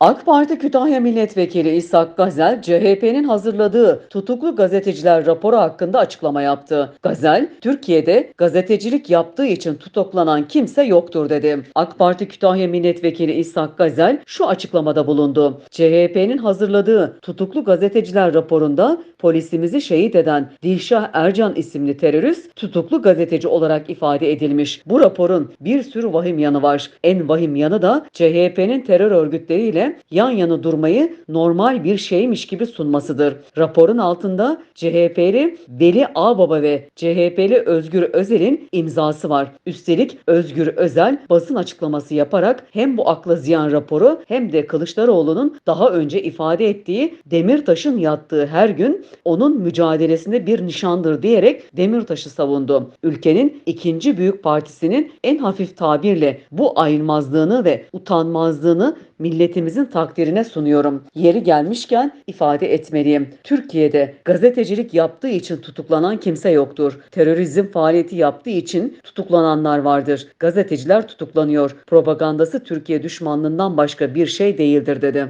AK Parti Kütahya Milletvekili İshak Gazel, CHP'nin hazırladığı tutuklu gazeteciler raporu hakkında açıklama yaptı. Gazel, Türkiye'de gazetecilik yaptığı için tutuklanan kimse yoktur dedi. AK Parti Kütahya Milletvekili İshak Gazel şu açıklamada bulundu. CHP'nin hazırladığı tutuklu gazeteciler raporunda polisimizi şehit eden Dilşah Ercan isimli terörist tutuklu gazeteci olarak ifade edilmiş. Bu raporun bir sürü vahim yanı var. En vahim yanı da CHP'nin terör örgütleriyle yan yana durmayı normal bir şeymiş gibi sunmasıdır. Raporun altında CHP'li Veli Ağbaba ve CHP'li Özgür Özel'in imzası var. Üstelik Özgür Özel basın açıklaması yaparak hem bu akla ziyan raporu hem de Kılıçdaroğlu'nun daha önce ifade ettiği Demirtaş'ın yattığı her gün onun mücadelesinde bir nişandır diyerek Demirtaş'ı savundu. Ülkenin ikinci büyük partisinin en hafif tabirle bu ayrılmazlığını ve utanmazlığını milletimizin takdirine sunuyorum. Yeri gelmişken ifade etmeliyim. Türkiye'de gazetecilik yaptığı için tutuklanan kimse yoktur. Terörizm faaliyeti yaptığı için tutuklananlar vardır. Gazeteciler tutuklanıyor. Propagandası Türkiye düşmanlığından başka bir şey değildir dedi.